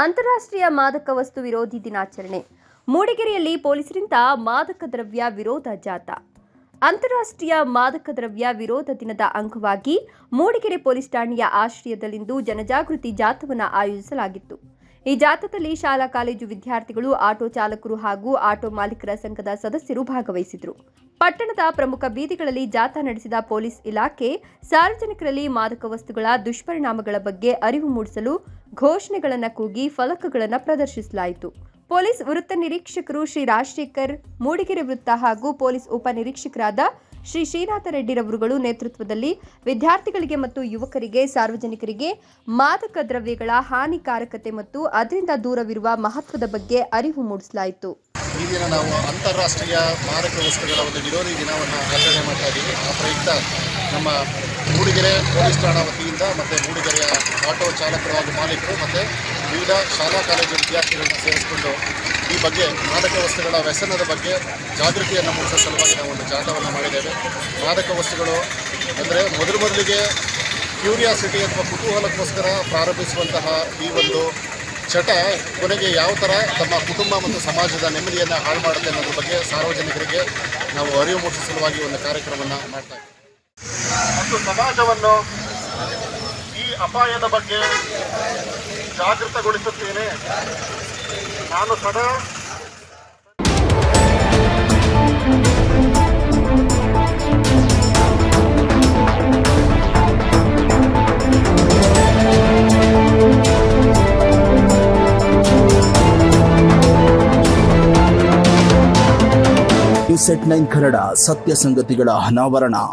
ಅಂತಾರಾಷ್ಟ್ರೀಯ ಮಾದಕ ವಸ್ತು ವಿರೋಧಿ ದಿನಾಚರಣೆ. ಮೂಡಿಗೆರೆಯಲ್ಲಿ ಪೊಲೀಸರಿಂದ ಮಾದಕ ದ್ರವ್ಯ ವಿರೋಧ ಜಾಥಾ. ಅಂತಾರಾಷ್ಟ್ರೀಯ ಮಾದಕ ದ್ರವ್ಯ ವಿರೋಧ ದಿನದ ಅಂಗವಾಗಿ ಮೂಡಿಗೆರೆ ಪೊಲೀಸ್ ಠಾಣೆಯ ಆಶ್ರಯದಲ್ಲಿಂದು ಜನಜಾಗೃತಿ ಜಾಥವನ್ನು ಆಯೋಜಿಸಲಾಗಿತ್ತು. ಈ ಜಾಥಾದಲ್ಲಿ ಶಾಲಾ, ಕಾಲೇಜು ವಿದ್ಯಾರ್ಥಿಗಳು, ಆಟೋ ಚಾಲಕರು ಹಾಗೂ ಆಟೋ ಮಾಲೀಕರ ಸಂಘದ ಸದಸ್ಯರು ಭಾಗವಹಿಸಿದರು. ಪಟ್ಟಣದ ಪ್ರಮುಖ ಬೀದಿಗಳಲ್ಲಿ ಜಾಥಾ ನಡೆಸಿದ ಪೊಲೀಸ್ ಇಲಾಖೆ ಸಾರ್ವಜನಿಕರಲ್ಲಿ ಮಾದಕ ವಸ್ತುಗಳ ದುಷ್ಪರಿಣಾಮಗಳ ಬಗ್ಗೆ ಅರಿವು ಮೂಡಿಸಲು ಘೋಷಣೆಗಳನ್ನು ಕೂಗಿ ಫಲಕಗಳನ್ನು ಪ್ರದರ್ಶಿಸಲಾಯಿತು. ಪೊಲೀಸ್ ವೃತ್ತ ನಿರೀಕ್ಷಕರು ಶ್ರೀ ರಾಜಶೇಖರ್ ಮೂಡಿಗೆರೆ ವೃತ್ತ ಹಾಗೂ ಪೊಲೀಸ್ ಉಪನಿರೀಕ್ಷಕರಾದ ಶ್ರೀ ಶ್ರೀನಾಥ ರೆಡ್ಡಿರವರುಗಳು ನೇತೃತ್ವದಲ್ಲಿ ವಿದ್ಯಾರ್ಥಿಗಳಿಗೆ ಮತ್ತು ಯುವಕರಿಗೆ, ಸಾರ್ವಜನಿಕರಿಗೆ ಮಾದಕ ದ್ರವ್ಯಗಳ ಹಾನಿಕಾರಕತೆ ಮತ್ತು ಅದರಿಂದ ದೂರವಿರುವ ಮಹತ್ವದ ಬಗ್ಗೆ ಅರಿವು ಮೂಡಿಸಲಾಯಿತು. ಈ ನಾವು ಅಂತಾರಾಷ್ಟ್ರೀಯ ಮಾರಕ ವಸ್ತುಗಳ ಒಂದು ವಿರೋಧಿ ದಿನವನ್ನು ಆಚರಣೆ ಮಾಡ್ತಾ ಇದ್ದೀವಿ ಆ ಪ್ರಯುಕ್ತ ನಮ್ಮ ಮೂಡಿಗೆರೆ ಪೊಲೀಸ್ ಠಾಣಾ ವತಿಯಿಂದ ಮತ್ತು ಮೂಡಿಗೆರೆಯ ಆಟೋ ಚಾಲಕರು ಹಾಗೂ ಮಾಲೀಕರು ಮತ್ತು ವಿವಿಧ ಶಾಲಾ ಕಾಲೇಜು ವಿದ್ಯಾರ್ಥಿಗಳನ್ನ ಸೇರಿಸಿಕೊಂಡು ಈ ಬಗ್ಗೆ ಮಾದಕ ವಸ್ತುಗಳ ವ್ಯಸನದ ಬಗ್ಗೆ ಜಾಗೃತಿಯನ್ನು ಮೂಡಿಸುವ ಸಲುವಾಗಿ ನಾವು ಒಂದು ಜಾಥವನ್ನು ಮಾಡಿದ್ದೇವೆ. ಮಾದಕ ವಸ್ತುಗಳು ಅಂದರೆ ಮೊದಲು ಮೊದಲಿಗೆ ಕ್ಯೂರಿಯಾಸಿಟಿ ಅಥವಾ ಕುತೂಹಲಕ್ಕೋಸ್ಕರ ಪ್ರಾರಂಭಿಸುವಂತಹ ಈ ಒಂದು ಚಟ ಕೊನೆಗೆ ಯಾವ ಥರ ತಮ್ಮ ಕುಟುಂಬ ಮತ್ತು ಸಮಾಜದ ನೆಮ್ಮದಿಯನ್ನು ಹಾಳು ಮಾಡುತ್ತೆ ಅನ್ನೋದ್ರ ಬಗ್ಗೆ ಸಾರ್ವಜನಿಕರಿಗೆ ನಾವು ಅರಿವು ಮೂಡಿಸುವ ಸಲುವಾಗಿ ಒಂದು ಕಾರ್ಯಕ್ರಮವನ್ನು ಮಾಡ್ತಾ ಇದ್ದೀವಿ. ಮತ್ತು ಸಮಾಜವನ್ನು ಈ ಅಪಾಯದ ಬಗ್ಗೆ ಜಾಗೃತಗೊಳಿಸುತ್ತೇನೆ. ನಾನು ಸದಾ ಸೆಟ್ ನೈನ್ ಕನ್ನಡ ಸತ್ಯ ಸಂಗತಿಗಳ ಅನಾವರಣ.